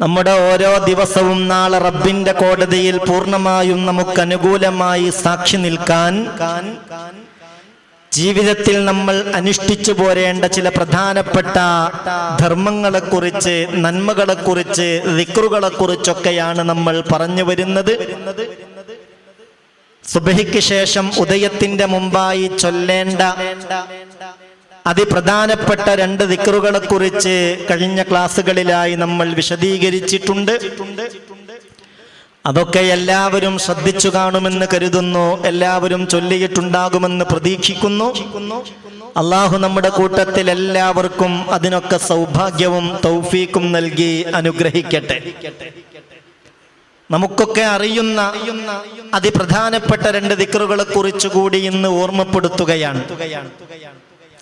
നമ്മുടെ ഓരോ ദിവസവും നാളെ റബ്ബിന്റെ കോടതിയിൽ പൂർണമായും നമുക്ക് അനുകൂലമായി സാക്ഷി നിൽക്കാൻ ജീവിതത്തിൽ നമ്മൾ അനുഷ്ഠിച്ചു പോരേണ്ട ചില പ്രധാനപ്പെട്ട ധർമ്മങ്ങളെക്കുറിച്ച് നന്മകളെക്കുറിച്ച് ദിക്റുകളെക്കുറിച്ചൊക്കെയാണ് നമ്മൾ പറഞ്ഞു വരുന്നത്. സുബഹിക്ക് ശേഷം ഉദയത്തിന്റെ മുമ്പായി ചൊല്ലേണ്ട അതിപ്രധാനപ്പെട്ട രണ്ട് ദിക്കറുകളെ കുറിച്ച് കഴിഞ്ഞ ക്ലാസ്സുകളിലായി നമ്മൾ വിശദീകരിച്ചിട്ടുണ്ട്. അതൊക്കെ എല്ലാവരും ശ്രദ്ധിച്ചു കാണുമെന്ന് കരുതുന്നു. എല്ലാവരും ചൊല്ലിയിട്ടുണ്ടാകുമെന്ന് പ്രതീക്ഷിക്കുന്നു. അള്ളാഹു നമ്മുടെ കൂട്ടത്തിൽ എല്ലാവർക്കും അതിനൊക്കെ സൗഭാഗ്യവും തൗഫീക്കും നൽകി അനുഗ്രഹിക്കട്ടെ. നമുക്കൊക്കെ അറിയുന്ന അതിപ്രധാനപ്പെട്ട രണ്ട് ദിക്കറുകളെ കുറിച്ചുകൂടി ഇന്ന് ഓർമ്മപ്പെടുത്തുകയാണ്.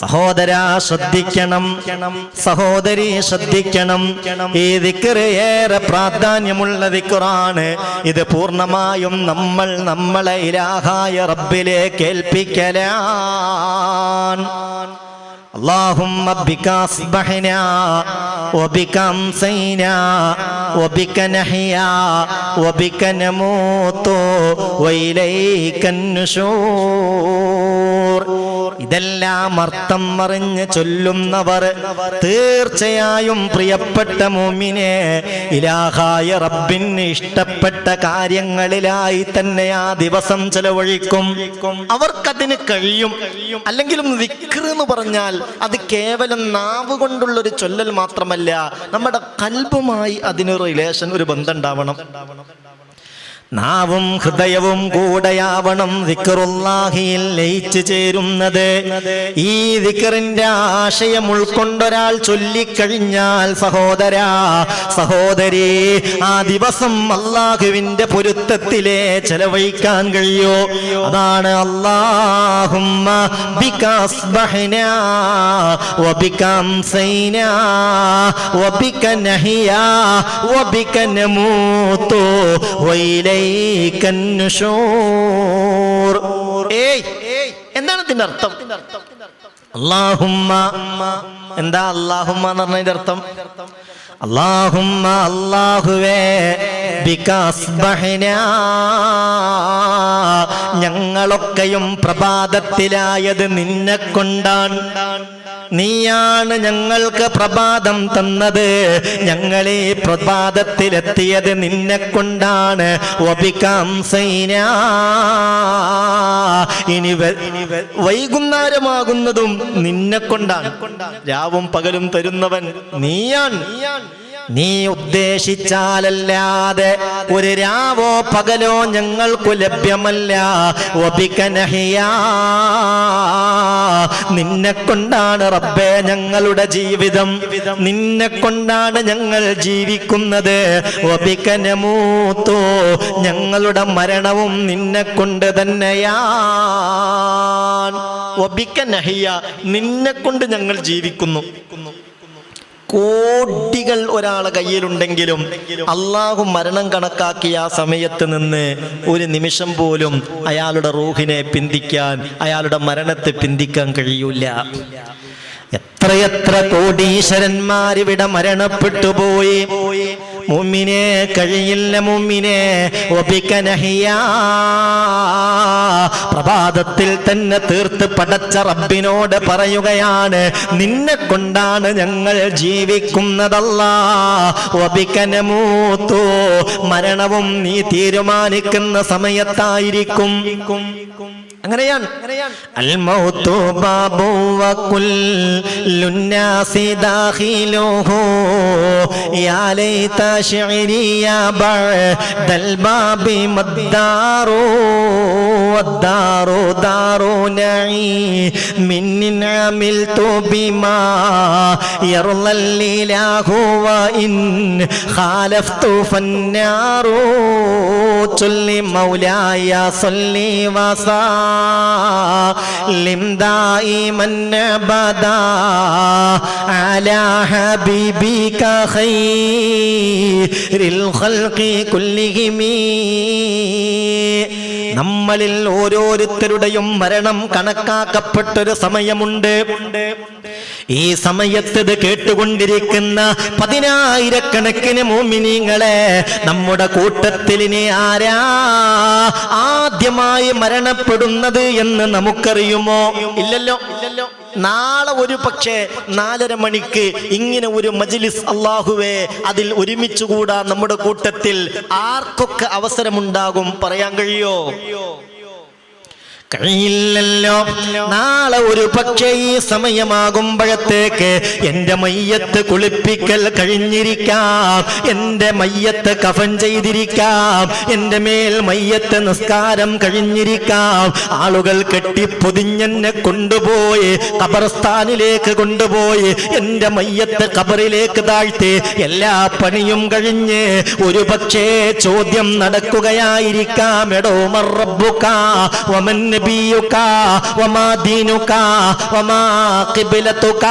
സഹോദര ശ്രദ്ധിക്കണം സഹോദരി ശ്രദ്ധിക്കണം ഈ ദിക്കറ് ഏറെ പ്രാധാന്യമുള്ള ദിക്കറാണ് ഇത് പൂർണ്ണമായും നമ്മൾ നമ്മളെ ഇലാഹായ റബ്ബിലേക്ക് ഏൽപ്പിക്കലാണ് اللهم بك أصبحنا وبك أمسينا وبك نحيا وبك نموت وإليك النشور ഇതെല്ലാം അർത്ഥം മറിഞ്ഞ് ചൊല്ലുന്നവർ തീർച്ചയായും പ്രിയപ്പെട്ട മോമിനെ ഇലാഹായ റബ്ബിന് ഇഷ്ടപ്പെട്ട കാര്യങ്ങളിലായി തന്നെ ആ ദിവസം ചെലവഴിക്കും. അവർക്കതിന് കഴിയും. അല്ലെങ്കിലും വിക്ർ എന്ന് പറഞ്ഞാൽ അത് കേവലം നാവ് കൊണ്ടുള്ള ഒരു ചൊല്ലൽ മാത്രമല്ല നമ്മുടെ കൽബുമായി അതിനൊരു റിലേഷൻ ഒരു ബന്ധം ഉണ്ടാവണം. നാവും ഹൃദയവും കൂടെയാവണം ദിക്കറുല്ലാഹിയിൽ ലയിച്ചു ചേരുന്നത്. ഈ വിക്കറിന്റെ ആശയം ഉൾക്കൊണ്ടൊരാൾ ചൊല്ലിക്കഴിഞ്ഞാൽ സഹോദരാ സഹോദരി ആ ദിവസം അള്ളാഹുവിന്റെ പൊരുത്തത്തിലെ ചെലവഴിക്കാൻ കഴിയോ. അതാണ് അള്ളാഹുമ്മ ഏയ് എന്താണ് ഇതിന്റെ അർത്ഥം? അള്ളാഹുമ്മ എന്താ അള്ളാഹുമ്മ എന്ന് പറഞ്ഞതിന്റെ അർത്ഥം? അള്ളാഹുമ്മ അള്ളാഹുവേ ഞങ്ങളൊക്കെയും പ്രഭാതത്തിലായത് നിന്നെ കൊണ്ടാണ് നീയാണ് ഞങ്ങൾക്ക് പ്രഭാതം തന്നത്. ഞങ്ങൾ ഈ പ്രഭാതത്തിലെത്തിയത് നിന്നെ കൊണ്ടാണ്. ഒബികാംസൈന ഇനി വ- വൈകുന്നേരമാകുന്നതും നിന്നെ കൊണ്ടാണ്. രാവും പകലും തരുന്നവൻ നീയാണ് നീയാണ്. നീ ഉദ്ദേശിച്ചാലല്ലാതെ ഒരു രാവോ പകലോ ഞങ്ങൾക്കു ലഭ്യമല്ല. നിന്നെ കൊണ്ടാണ് റബ്ബേ ഞങ്ങളുടെ ജീവിതം. നിന്നെ കൊണ്ടാണ് ഞങ്ങൾ ജീവിക്കുന്നത്. ഒബിക്കനമൂത്തോ ഞങ്ങളുടെ മരണവും നിന്നെ കൊണ്ട് തന്നെയാണ്. ഒബിക്കനഹിയ നിന്നെ കൊണ്ട് ഞങ്ങൾ ജീവിക്കുന്നു. കോടികൾ ഒരാളെ കയ്യിലുണ്ടെങ്കിലും അള്ളാഹു മരണം കണക്കാക്കിയ ആ സമയത്ത് നിന്ന് ഒരു നിമിഷം പോലും അയാളുടെ റൂഹിനെ പിന്തിക്കാൻ അയാളുടെ മരണത്തെ പിന്തിക്കാൻ കഴിയൂല. എത്രയെത്ര കോടീശ്വരന്മാരിവിടെ മരണപ്പെട്ടു പോയി. മുമ്മിനെ കഴിയില്ല മുമ്മിനെ ഒപ്പിക്കനഹിയ പ്രഭാതത്തിൽ തന്നെ തീർത്ത് പടച്ച റബ്ബിനോട് പറയുകയാണ് നിന്നെ കൊണ്ടാണ് ഞങ്ങൾ ജീവിക്കുന്നതല്ല. ഒപ്പിക്കനമൂത്തോ മരണവും നീ തീരുമാനിക്കുന്ന സമയത്തായിരിക്കും. അങ്ങനെയാണ്. ചൊല്ലി മൗലായ സൊല്ലി വാസാ داخله يا ليت شعري يا بعد الباب ما الدار والدار دار نعيم من عملت بما يرضى الإله وإن خالفت فالنار صل مولاي صل وسلم وسلم دائما ابدا على حبيبك خير الخلق كلهم നമ്മളിൽ ഓരോരുത്തരുടെയും മരണം കണക്കാക്കപ്പെട്ടൊരു സമയമുണ്ട് ഈ സമയത്ത് ഇത് കേട്ടുകൊണ്ടിരിക്കുന്ന പതിനായിരക്കണക്കിന് മോമിനിങ്ങളെ നമ്മുടെ കൂട്ടത്തിൽ ഇനി ആരാ ആദ്യമായി മരണപ്പെടുന്നത് എന്ന് നമുക്കറിയുമോ? ഇല്ലല്ലോ. ഇല്ലല്ലോ നാളെ ഒരു പക്ഷേ നാലര മണിക്ക് ഇങ്ങനെ ഒരു മജിലിസ് അള്ളാഹുവേ അതിൽ ഒരുമിച്ചുകൂടാ നമ്മുടെ കൂട്ടത്തിൽ ആർക്കൊക്കെ അവസരമുണ്ടാകും പറയാൻ കഴിയോ? കഴിയില്ലല്ലോ. നാളെ ഒരു പക്ഷേ ഈ സമയമാകുമ്പോഴത്തേക്ക് എന്റെ മയ്യത്ത് കുളിപ്പിക്കൽ കഴിഞ്ഞിരിക്കാം. എന്റെ മയ്യത്ത് കഫൻ ചെയ്തിരിക്കാം. എന്റെ മേൽ മയ്യത്ത് നിസ്കാരം കഴിഞ്ഞിരിക്കാം. ആളുകൾ കെട്ടിപ്പൊതിഞ്ഞെന്നെ കൊണ്ടുപോയി കബർസ്ഥാനിലേക്ക് കൊണ്ടുപോയി എന്റെ മയ്യത്ത് കബറിലേക്ക് താഴ്ത്തി എല്ലാ പണിയും കഴിഞ്ഞ് ഒരു പക്ഷേ ചോദ്യം നടക്കുകയായിരിക്കാം. എടോ മറബുക്ക നബിയുക വമാ ദീനുക വമാ ഖിബ്ലതുക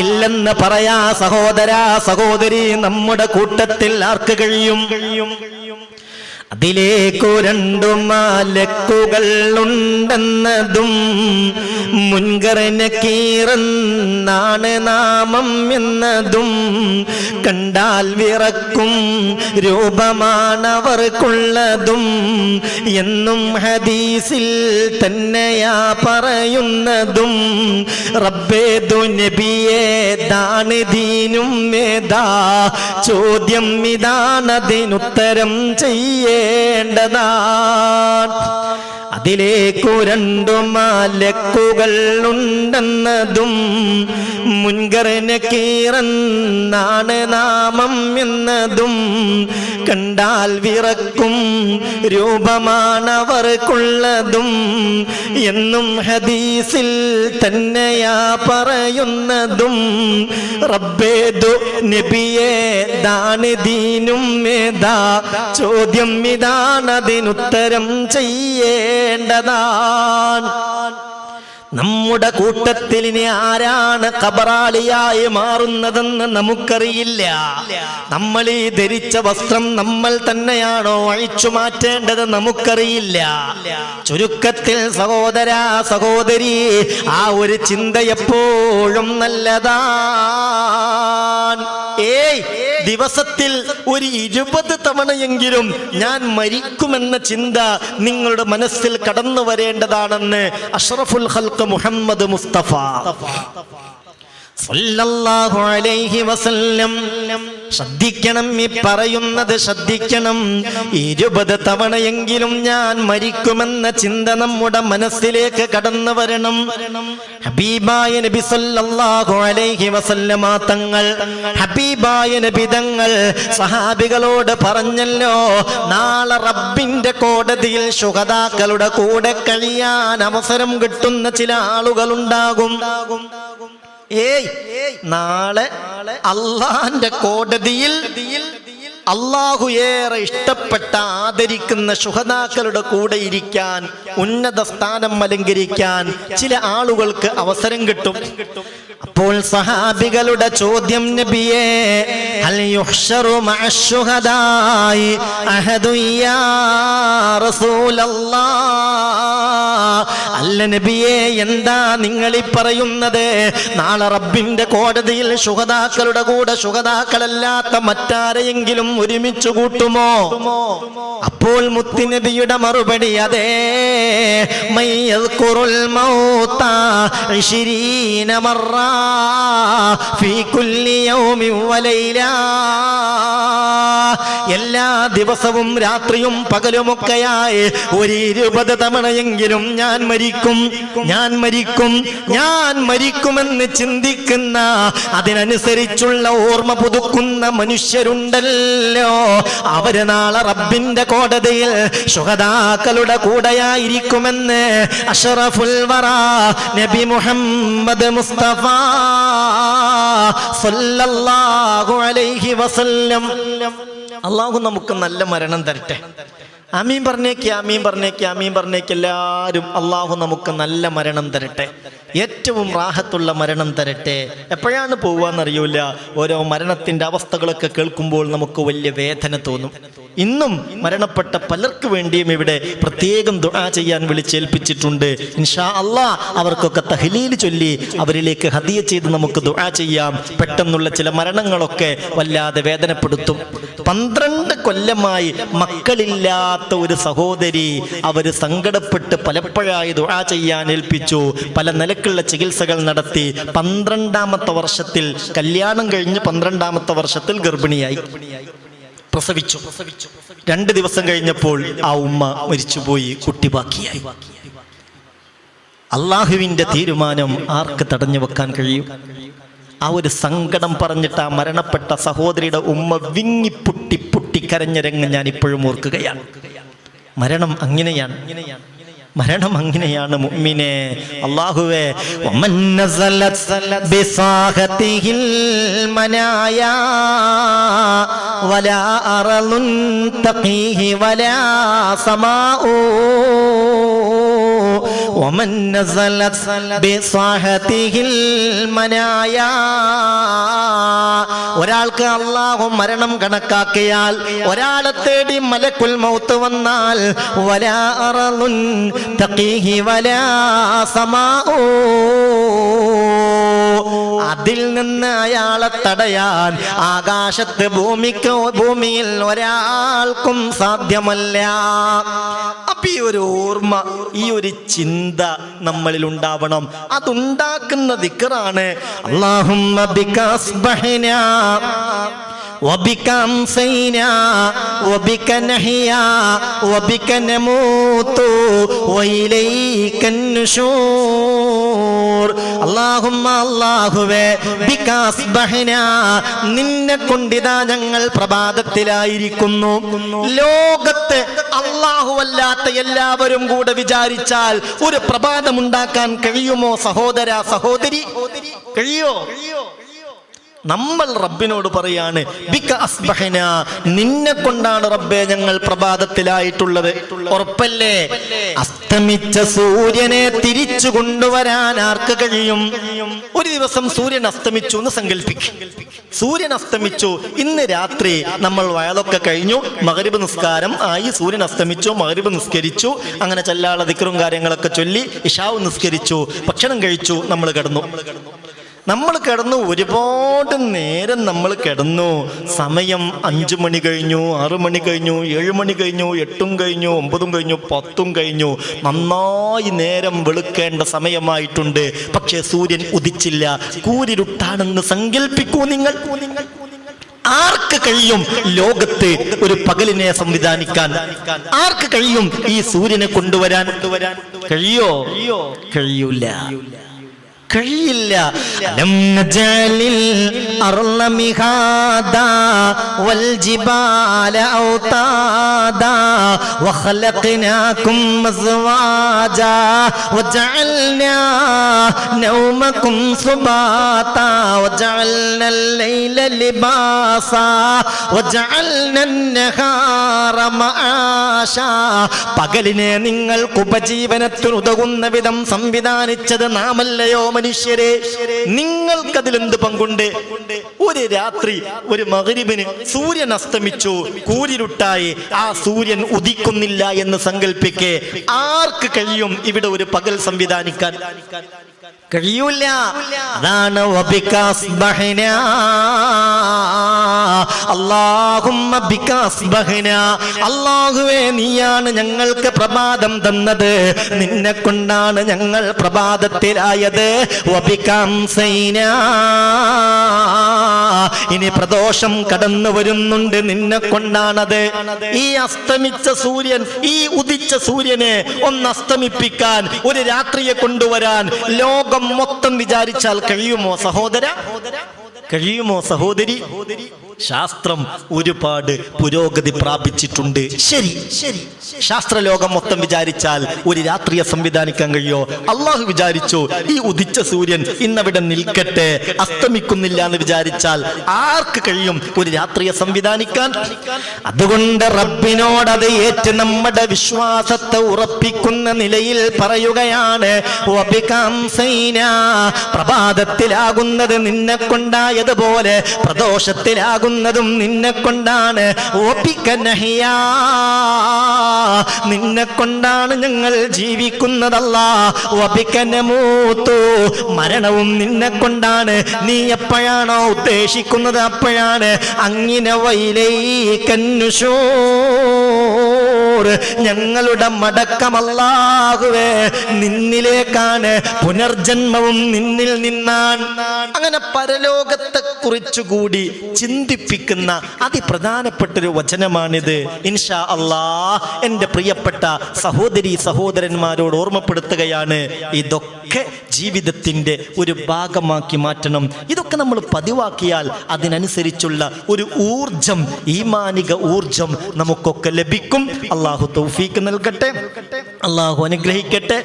ഇല്ലെന്ന് പറയാ സഹോദരാ സഹോദരി നമ്മുടെ കൂട്ടത്തിൽ ആർക്ക് കഴിയും? അതിലേക്കു രണ്ടു മാലക്കുകൾ ഉണ്ടെന്നതും മുൻകറിന് കീറന്നാണ് നാമം എന്നതും കണ്ടാൽ വിറക്കും രൂപമാണവർക്കുള്ളതും എന്നും ഹദീസിൽ തന്നെയാ പറയുന്നതും റബ്ബേതു നബിയേ ദാണ് ദീനും മേധാ ചോദ്യം ഇതാണതിനുത്തരം ചെയ്യേണ്ടതാണ് അതിലേക്കു രണ്ടു മാലക്കുകൾ ഉണ്ടെന്നതും മുൻകറിന് കീറന്നാണ് നാമം എന്നതും കണ്ടാൽ വിറക്കും രൂപമാണവർക്കുള്ളതും എന്നും ഹദീസിൽ തന്നെയാ പറയുന്നതും റബ്ബേതു നബിയെ ദാനിദീനും ദീനും മേധാ ചോദ്യം ഇതാണതിനുത്തരം ചെയ്യേണ്ടതാണ് നമ്മുടെ കൂട്ടത്തിൽ ഇനി ആരാണ് കബറാളിയായി മാറുന്നതെന്ന് നമുക്കറിയില്ല. നമ്മൾ ഈ ധരിച്ച വസ്ത്രം നമ്മൾ തന്നെയാണോ അഴിച്ചു മാറ്റേണ്ടത് നമുക്കറിയില്ല. ചുരുക്കത്തിൽ സഹോദര സഹോദരി ആ ഒരു ചിന്ത എപ്പോഴും നല്ലതാണ് ഏയ് ദിവസത്തിൽ ഒരു ഇരുപത് തവണയെങ്കിലും ഞാൻ മരിക്കുമെന്ന ചിന്ത നിങ്ങളുടെ മനസ്സിൽ കടന്നു വരേണ്ടതാണെന്ന് അഷ്റഫുൽ ഹൽക്ക് മുഹമ്മദ് മുസ്തഫ. ശ്രദ്ധിക്കണം ഈ പറയുന്നത് ശ്രദ്ധിക്കണം. ഇരുപത് തവണയെങ്കിലും ഞാൻ മരിക്കുമെന്ന ചിന്ത നമ്മുടെ മനസ്സിലേക്ക് കടന്നു വരണം. ഹബീബായ നബി സല്ലല്ലാഹു അലൈഹി വസല്ലമ തങ്ങൾ ഹബീബായ നബി തങ്ങൾ സഹാബികളോട് പറഞ്ഞല്ലോ നാളെ റബ്ബിന്റെ കോടതിയിൽ ശുഹതാക്കളുടെ കൂടെ കഴിയാൻ അവസരം കിട്ടുന്ന ചില ആളുകൾ ഉണ്ടാകും ഏയ് നാളെ അള്ളാന്റെ കോടതിയിൽ അള്ളാഹു ഏറെ ഇഷ്ടപ്പെട്ട ആദരിക്കുന്ന ശുഹതാക്കളുടെ കൂടെ ഇരിക്കാൻ ഉന്നത സ്ഥാനം അലങ്കരിക്കാൻ ചില ആളുകൾക്ക് അവസരം കിട്ടും. അപ്പോൾ സഹാബികളുടെ ചോദ്യം നബിയെ അല്ല നബിയെ എന്താ നിങ്ങൾ ഈ പറയുന്നത്? നാളെ റബ്ബിന്റെ കോടതിയിൽ ശുഹതാക്കളുടെ കൂടെ ശുഹതാക്കളല്ലാത്ത മറ്റാരെയെങ്കിലും ഒരുമിച്ച് കൂട്ടുമോ? അപ്പോൾ മുത്തിനബിയുടെ മറുപടി അതേ. മയ്യദ്കുറുൽ മൗത ഇശ്രീന മറ ഫീ കുല്ലി യൗമിൻ വലൈല. എല്ലാ ദിവസവും രാത്രിയും പകലുമൊക്കെയായി ഒരു ഇരുപത് തവണയെങ്കിലും ഞാൻ മരിക്കും ഞാൻ മരിക്കും ഞാൻ മരിക്കുമെന്ന് ചിന്തിക്കുന്ന അതിനനുസരിച്ചുള്ള ഓർമ്മ പുതുക്കുന്ന മനുഷ്യരുണ്ടല്ലോ. അവർ നാളെ റബ്ബിന്റെ കോടതിയിൽ ശുഹദാക്കളുടെ കൂടെയായിരിക്കുമെന്ന് അഷറഫുൽ വറ നബി മുഹമ്മദ് മുസ്തഫ സല്ലല്ലാഹു അലൈഹി വസല്ലം അള്ളാഹു നമുക്ക് നല്ല മരണം തരട്ടെ. അമീൻ പറഞ്ഞേക്ക് അമീൻ പറഞ്ഞേക്ക് അമീൻ പറഞ്ഞേക്ക്. എല്ലാവരും അള്ളാഹു നമുക്ക് നല്ല മരണം തരട്ടെ. ഏറ്റവും റാഹത്തുള്ള മരണം തരട്ടെ. എപ്പോഴാണ് പോവാന്നറിയൂല. ഓരോ മരണത്തിന്റെ അവസ്ഥകളൊക്കെ കേൾക്കുമ്പോൾ നമുക്ക് വലിയ വേദന തോന്നും. ഇന്നും മരണപ്പെട്ട പലർക്ക് വേണ്ടിയും ഇവിടെ പ്രത്യേകം ദുആ ചെയ്യാൻ വിളിച്ചേൽപ്പിച്ചിട്ടുണ്ട്. ഇൻഷാ അള്ളാ അവർക്കൊക്കെ തഹലീൽ ചൊല്ലി അവരിലേക്ക് ഹദിയ ചെയ്ത് നമുക്ക് ദുആ ചെയ്യാം. പെട്ടെന്നുള്ള ചില മരണങ്ങളൊക്കെ വല്ലാതെ വേദനപ്പെടുത്തും. പന്ത്രണ്ട് കൊല്ലമായി മക്കളില്ലാത്ത ഒരു സഹോദരി അവർ സങ്കടപ്പെട്ട് പലപ്പോഴായി ദുഴ ചെയ്യാൻ ഏൽപ്പിച്ചു. പല നിലക്കുള്ള ചികിത്സകൾ നടത്തി. പന്ത്രണ്ടാമത്തെ വർഷത്തിൽ കല്യാണം കഴിഞ്ഞ് പന്ത്രണ്ടാമത്തെ വർഷത്തിൽ ഗർഭിണിയായി. പ്രസവിച്ചു. രണ്ട് ദിവസം കഴിഞ്ഞപ്പോൾ ആ ഉമ്മ മരിച്ചുപോയി കുട്ടി ബാക്കിയായി അള്ളാഹുവിന്റെ തീരുമാനം ആർക്ക് തടഞ്ഞു വെക്കാൻ കഴിയും? ആ ഒരു സങ്കടം പറഞ്ഞിട്ട് ആ മരണപ്പെട്ട സഹോദരിയുടെ ഉമ്മ വിങ്ങി പൊട്ടി പുട്ടി കരഞ്ഞ രംഗം ഞാൻ ഇപ്പോഴും ഓർക്കുകയാണ്. മരണം അങ്ങനെയാണ്. മരണം അങ്ങനെയാണ് മുമ്മിനെ അള്ളാഹുവേ വലാ ومن نزلت بصاحته المنايا ഒരാൾക്ക് അള്ളാഹു മരണം കണക്കാക്കിയാൽ ഒരാളെ തേടി മലക്കുൽ മൗത്ത് വന്നാൽ വലാ അറളുൻ തഖീഹി വലാ സമാഉ അതിൽ നിന്ന് അയാളെ തടയാൻ ആകാശത്ത് ഭൂമിക്ക് ഭൂമിയിൽ ഒരാൾക്കും സാധ്യമല്ല അപ്പൊ ഈ ഒരു ഓർമ്മ ഈ ഒരു ചിന്ത നമ്മളിൽ ഉണ്ടാവണം അതുണ്ടാക്കുന്ന ദിക്കറാണ് അള്ളാഹുമ്മ ബിക അസ്ബഹ്നാ وبك أمسينا وبك نحيا وبك نموت وإليك النشور നിന്നെ കൊണ്ടിതാ ഞങ്ങൾ പ്രഭാതത്തിലായിരിക്കുന്നു. ലോകത്ത് അള്ളാഹുവല്ലാത്ത എല്ലാവരും കൂടെ വിചാരിച്ചാൽ ഒരു പ്രഭാതമുണ്ടാക്കാൻ കഴിയുമോ സഹോദര സഹോദരി? കഴിയോ കഴിയോ? നമ്മൾ റബ്ബിനോട് പറയാണ് നിന്നെ കൊണ്ടാണ് റബ്ബെ ഞങ്ങൾ പ്രഭാതത്തിലായിട്ടുള്ളത്. ഉറപ്പല്ലേ? അസ്തമിച്ച സൂര്യനെ തിരിച്ചു കൊണ്ടുവരാൻ ആർക്ക് കഴിയും? ഒരു ദിവസം സൂര്യൻ അസ്തമിച്ചു എന്ന് സങ്കല്പിക്കും. സൂര്യൻ അസ്തമിച്ചു ഇന്ന് രാത്രി നമ്മൾ വയലൊക്കെ കഴിഞ്ഞു മകരിബ് നിസ്കാരം ആയി സൂര്യൻ അസ്തമിച്ചു മകരിബ് നിസ്കരിച്ചു അങ്ങനെ ചെല്ലാള ദിക്കറും കാര്യങ്ങളൊക്കെ ചൊല്ലി ഇഷാവ് നിസ്കരിച്ചു ഭക്ഷണം കഴിച്ചു നമ്മൾ കിടന്നു. നമ്മൾ കിടന്നു ഒരുപാട് നേരം നമ്മൾ കിടന്നു. സമയം അഞ്ചു മണി കഴിഞ്ഞു ആറു മണി കഴിഞ്ഞു ഏഴ് മണി കഴിഞ്ഞു എട്ടും കഴിഞ്ഞു ഒമ്പതും കഴിഞ്ഞു പത്തും കഴിഞ്ഞു. നന്നായി നേരം വെളുക്കേണ്ട സമയമായിട്ടുണ്ട്. പക്ഷേ സൂര്യൻ ഉദിച്ചില്ല. കൂരിരുട്ടാണെന്ന് സങ്കല്പിക്കൂ നിങ്ങൾ. ആർക്ക് കഴിയും ലോകത്ത് ഒരു പകലിനെ സംവിധാനിക്കാൻ? ആർക്ക് കഴിയും ഈ സൂര്യനെ കൊണ്ടുവരാൻ? കഴിയോ? കഴിയൂല. കഴിയില്ല അലം നജലിൽ അർള മിഹാദാ വൽ ജിബാല ഔതാദാ വഖലഖനാകും അസ്വാജാ വജഅൽനാ നൗമകും സുബാതാ വജഅൽന الليل ലിബാസാ വജഅൽന النهار മആശാ പകലിനെ നിങ്ങൾക്ക് ഉപജീവനത്തിന് ഉതകുന്ന വിധം സംവിധാനിച്ചത് നാമല്ലയോ മനുഷ്യരെ നിങ്ങൾക്കതിൽ എന്ത് പങ്കുണ്ട്? ഒരു രാത്രി ഒരു മകരിബിന് സൂര്യൻ അസ്തമിച്ചു കൂരിരുട്ടായി ആ സൂര്യൻ ഉദിക്കുന്നില്ല എന്ന് സങ്കല്പിക്കെ ആർക്ക് കഴിയും ഇവിടെ ഒരു പകൽ സംവിധാനിക്കാൻ? കഴിയൂല. അതാണ് അള്ളാഹുവേ നീയാണ് ഞങ്ങൾക്ക് പ്രഭാതം തന്നത്. നിന്നെ കൊണ്ടാണ് ഞങ്ങൾ പ്രഭാതത്തിലായത്. ഇനി പ്രദോഷം കടന്നു വരുന്നുണ്ട്. നിന്നെ കൊണ്ടാണത്. ഈ അസ്തമിച്ച സൂര്യൻ ഈ ഉദിച്ച സൂര്യനെ ഒന്ന് അസ്തമിപ്പിക്കാൻ ഒരു രാത്രിയെ കൊണ്ടുവരാൻ ലോകം മൊത്തം വിചാരിച്ചാൽ കഴിയുമോ സഹോദര? കഴിയുമോ സഹോദരി? ശാസ്ത്രം ഒരുപാട് പുരോഗതി പ്രാപിച്ചിട്ടുണ്ട്. ശരി ശരി ശാസ്ത്രലോകം മൊത്തം വിചാരിച്ചാൽ ഒരു രാത്രിയെ സംവിധാനിക്കാൻ കഴിയോ? അള്ളാഹു വിചാരിച്ചു ഈ ഉദിച്ച സൂര്യൻ ഇന്നവിടെ നിൽക്കട്ടെ അസ്തമിക്കുന്നില്ല എന്ന് വിചാരിച്ചാൽ ആർക്ക് കഴിയും ഒരു രാത്രിയെ സംവിധാനിക്കാൻ? അതുകൊണ്ട് റബ്ബിനോട് അത് ഏറ്റ് നമ്മുടെ വിശ്വാസത്തെ ഉറപ്പിക്കുന്ന നിലയിൽ പറയുകയാണ് പ്രഭാതത്തിലാകുന്നത് നിന്നെ കൊണ്ടായതുപോലെ പ്രദോഷത്തിലാകുന്നതും നിന്നെ കൊണ്ടാണ്. ഓപ്പിക്കനഹിയാ നിന്നെ കൊണ്ടാണ് ഞങ്ങൾ ജീവിക്കുന്നതല്ല. ഒപ്പിക്കനമൂത്തു മരണവും നിന്നെ കൊണ്ടാണ്. നീ എപ്പോഴാണോ ഉദ്ദേശിക്കുന്നത് അപ്പോഴാണ്. അങ്ങിനെ വൈലൈക്കന്നുഷൂർ ഞങ്ങളുടെ മടക്കമല്ലാകുവേ നിന്നിലേക്കാണ് പുനർജന്മവും നിന്നിൽ നിന്നാൻ അങ്ങനെ പരലോകത്തെ കുറിച്ചുകൂടി ചിന്തിപ്പിക്കുന്ന അതിപ്രധാനപ്പെട്ടൊരു വചനമാണിത്. ഇൻഷാ അല്ലാ എന്റെ പ്രിയപ്പെട്ട സഹോദരി സഹോദരന്മാരോട് ഓർമ്മപ്പെടുത്തുകയാണ്. ഇതൊക്കെ ജീവിതത്തിന്റെ ഒരു ഭാഗമാക്കി മാറ്റണം. ഇതൊക്കെ നമ്മൾ പതിവാക്കിയാൽ അതിനനുസരിച്ചുള്ള ഒരു ഊർജം ഈമാനിക ഊർജം നമുക്കൊക്കെ ലഭിക്കും. അള്ളാഹു തൗഫീക്ക് നൽകട്ടെ. അള്ളാഹു അനുഗ്രഹിക്കട്ടെ.